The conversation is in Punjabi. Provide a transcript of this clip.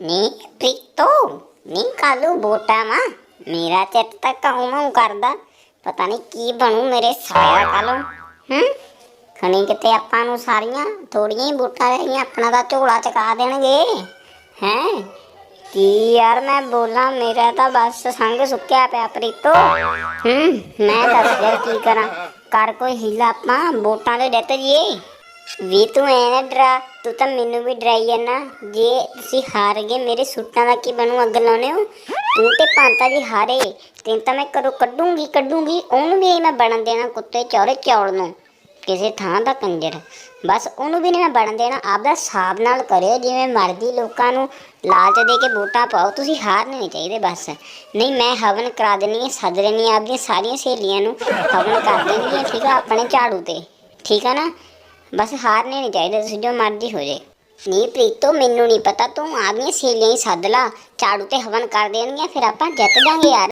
ਨੀ ਪ੍ਰੀਤੋ ਨੀ ਕਾਲੂ ਬੋਟਾ ਮਾ ਮੇਰਾ ਚਿੱਤ ਤਾਂ ਕਾਉਂ ਕਰਦਾ। ਪਤਾ ਨਹੀਂ ਕੀ ਬਣੂ ਮੇਰੇ ਸਾਇਆ ਕਾਲੋਂ। ਹੂੰ? ਖਣੀ ਕਿਤੇ ਆਪਾਂ ਨੂੰ ਸਾਰੀਆਂ ਥੋੜੀਆਂ ਹੀ ਵੋਟਾਂ ਰਹੀਆਂ ਆਪਣਾ ਤਾਂ ਝੋਲਾ ਚਕਾ ਦੇਣਗੇ। ਹੈ? ਕੀ ਯਾਰ ਮੈਂ ਬੋਲਾਂ ਮੇਰਾ ਤਾਂ ਬਸ ਸੰਗ ਸੁੱਕਿਆ ਪਿਆ ਪ੍ਰੀਤੋ। ਹੂੰ? ਮੈਂ ਦੱਸ ਯਾਰ ਕੀ ਕਰਾਂ? ਕਰ ਕੋਈ ਹੀਲਾ ਆਪਾਂ ਵੋਟਾਂ ਦੇ ਜਿੱਤ ਜੀਏ ਵੀ ਤੂੰ ਐ ਨਾ ਡਰਾ, ਤੂੰ ਤਾਂ ਮੈਨੂੰ ਵੀ ਡਰਾਈ ਜਾਂਦਾ। ਜੇ ਤੁਸੀਂ ਹਾਰ ਗਏ ਮੇਰੇ ਸੂਟਾਂ ਦਾ ਕੀ ਬਣੂ ਅੱਗ ਲਾਉਣੇ ਹੋ? ਤੂੰ ਤੇ ਪਾਂਤਾ ਜੀ ਹਾਰੇ, ਤੈਨੂੰ ਤਾਂ ਮੈਂ ਕਰੋ ਕੱਢੂੰਗੀ ਕੱਢੂੰਗੀ, ਉਹਨੂੰ ਵੀ ਮੈਂ ਬਣਨ ਦੇਣਾ ਕੁੱਤੇ ਚੌਰੇ ਚੌਲ ਨੂੰ। ਕਿਸੇ ਥਾਂ ਦਾ ਕੰਜਰ। ਬਸ ਉਹਨੂੰ ਵੀ ਨਹੀਂ ਮੈਂ ਬਣਨ ਦੇਣਾ, ਆਪਦਾ ਹਿਸਾਬ ਨਾਲ ਕਰਿਓ, ਜਿਵੇਂ ਮਰਜ਼ੀ ਲੋਕਾਂ ਨੂੰ ਲਾਲਚ ਦੇ ਕੇ ਵੋਟਾਂ ਪਾਓ, ਤੁਸੀਂ ਹਾਰ ਨਹੀਂ ਚਾਹੀਦੇ ਬਸ। ਨਹੀਂ, ਮੈਂ ਹਵਨ ਕਰਾ ਦੇਣੀ ਹੈ, ਸੱਦ ਲੈਣੀ ਹੈ ਆਪਦੀਆਂ ਸਾਰੀਆਂ ਸਹੇਲੀਆਂ ਨੂੰ, ਹਵਨ ਕਰ ਦੇਣੀ ਹੈ, ਠੀਕ ਆ, ਆਪਣੇ ਝਾੜੂ ਤੇ। ਠੀਕ ਆ ਨਾ? ਬਸ ਹਾਰਨੇ ਨਹੀਂ ਚਾਹੀਦੇ, ਤੁਸੀਂ ਜੋ ਮਰਜ਼ੀ ਹੋ ਜੇ। ਨਹੀਂ ਪ੍ਰੀਤੋ ਮੈਨੂੰ ਨਹੀਂ ਪਤਾ, ਤੂੰ ਆਪਣੀਆਂ ਸਹੇਲੀਆਂ ਹੀ ਸੱਦ ਲਾ। ਝਾੜੂ ਤੇ ਹਵਨ ਕਰ ਦੇਣਗੀਆਂ, ਫਿਰ ਆਪਾਂ ਜਿੱਤ ਜਾਾਂਗੇ ਯਾਰ।